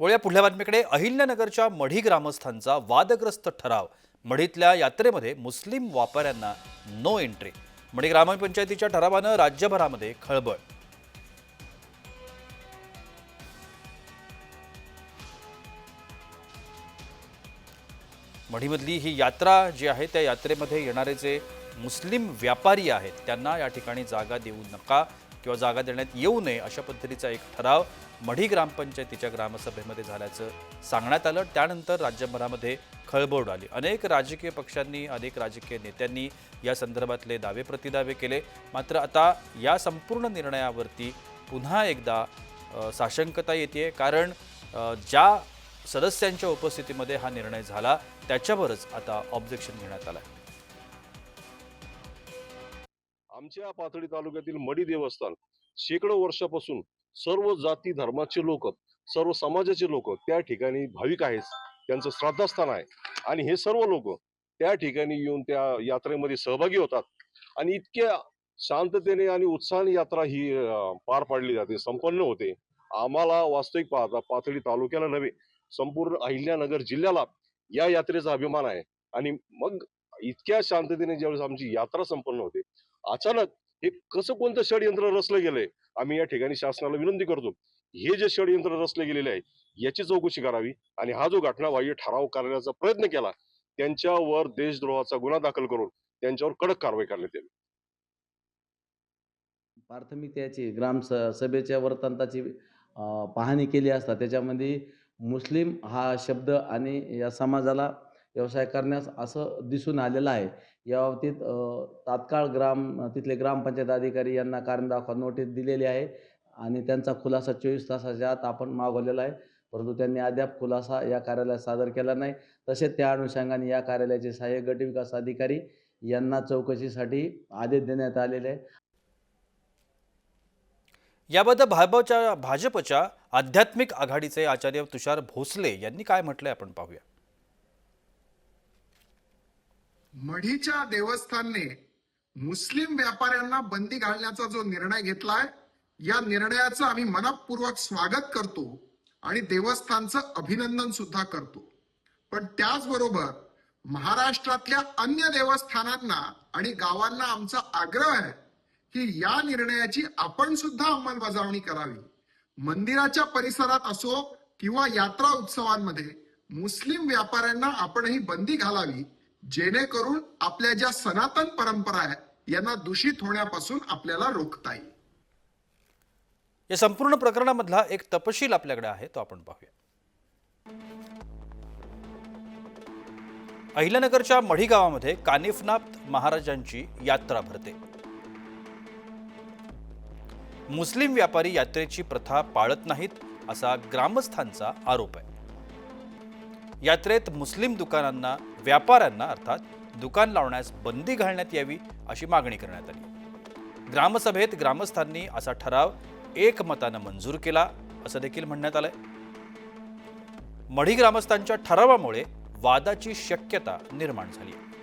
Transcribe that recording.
वळूया पुढल्या बातमीकडे. अहिल्यानगरच्या मढी ग्रामस्थांचा वादग्रस्त ठराव. मढीतल्या यात्रेमध्ये मुस्लिम व्यापाऱ्यांना नो एंट्री मढी ग्रामपंचायतीच्या ठरावानं राज्यभरामध्ये खळबळ. मढीमधली ही यात्रा जी आहे त्या यात्रेमध्ये येणारे जे मुस्लिम व्यापारी आहेत त्यांना या ठिकाणी जागा देऊ नका. किंवा जागा देण्यात येऊ नये अशा पद्धतीचा एक ठराव मढी ग्रामपंचायतीच्या ग्रामसभेमध्ये झाल्याचं सांगण्यात आलं. त्यानंतर राज्यभरामध्ये खळबळ उडाली. अनेक राजकीय पक्षांनी अनेक राजकीय नेत्यांनी या संदर्भातले दावे प्रतिदावे केले. मात्र आता या संपूर्ण निर्णयावरती पुन्हा एकदा साशंकता येते कारण ज्या सदस्यांच्या उपस्थितीमध्ये हा निर्णय झाला त्याच्यावरच आता ऑब्जेक्शन घेण्यात आलं आमच्या पाथडी तालुक्यातील मडी देवस्थान शेकडो वर्षापासून सर्व जाती धर्माचे लोक सर्व समाजाचे लोक त्या ठिकाणी भाविक आहेत. त्यांचं श्राद्धास्थान आहे. आणि हे सर्व लोक त्या ठिकाणी येऊन त्या यात्रेमध्ये सहभागी होतात. आणि इतक्या शांततेने आणि उत्साहाने यात्रा ही पार पाडली जाते. संपन्न होते. आम्हाला वास्तविक पाहता पाथडी तालुक्याला नव्हे संपूर्ण अहिल्यानगर जिल्ह्याला या यात्रेचा अभिमान आहे. आणि मग इतक्या शांततेने ज्यावेळेस आमची यात्रा संपन्न होते अचानक हे कसं कोणतं षडयंत्र रचलं गेलंय आम्ही या ठिकाणी शासनाला विनंती करतो. हे जे षडयंत्र रचले गेलेले आहे याची चौकशी करावी आणि हा जो घटनाबाह्य ठराव करण्याचा प्रयत्न केला त्यांच्यावर देशद्रोहाचा गुन्हा दाखल करून त्यांच्यावर कडक कारवाई करण्यात येईल प्राथमिक त्याची ग्राम सभेच्या वर्तांताची पाहणी केली असता त्याच्यामध्ये मुस्लिम हा शब्द आणि या समाजाला व्यवसाय करण्यास असं दिसून आलेलं आहे. या बाबतीत तात्काळ ग्राम तिथले ग्रामपंचायत अधिकारी यांना कारण दाखवा नोटीस दिलेली आहे आणि त्यांचा खुलासा चोवीस तासाच्या आत आपण मागवलेला आहे. परंतु त्यांनी अद्याप खुलासा या कार्यालयात सादर केला नाही. तसेच त्या अनुषंगाने या कार्यालयाचे सहाय्यक गट विकास अधिकारी यांना चौकशीसाठी आदेश देण्यात आलेले आहे. याबद्दल भाजपच्या भाजपच्या आध्यात्मिक आघाडीचे आचार्य तुषार भोसले यांनी काय म्हटलंय आपण पाहूया. मढीच्या देवस्थानने मुस्लिम व्यापाऱ्यांना बंदी घालण्याचा जो निर्णय घेतलाय या निर्णयाचं आम्ही मनपूर्वक स्वागत करतो आणि देवस्थानचं अभिनंदन सुद्धा करतो. पण त्याचबरोबर महाराष्ट्रातल्या अन्य देवस्थानांना आणि गावांना आमचा आग्रह आहे की या निर्णयाची आपण सुद्धा अंमलबजावणी करावी. मंदिराच्या परिसरात असो किंवा यात्रा उत्सवांमध्ये मुस्लिम व्यापाऱ्यांना आपणही बंदी घालावी जेणेकरून आपल्या ज्या सनातन परंपरा आहेत यांना दूषित होण्यापासून आपल्याला रोखता येईल. या संपूर्ण प्रकरणामधला एक तपशील आपल्याकडे आहे तो आपण पाहूया. अहिल्यानगरच्या मढी गावामध्ये कानिफनाथ महाराजांची यात्रा भरते. मुस्लिम व्यापारी यात्रेची प्रथा पाळत नाहीत असा ग्रामस्थांचा आरोप आहे. यात्रेत मुस्लिम दुकानांना व्यापाऱ्यांना अर्थात दुकान लावण्यास बंदी घालण्यात यावी अशी मागणी करण्यात आली. ग्रामसभेत ग्रामस्थांनी असा ठराव एकमतानं मंजूर केला असं देखील म्हणण्यात आलंय. मढी ग्रामस्थांच्या ठरावामुळे वादाची शक्यता निर्माण झाली आहे.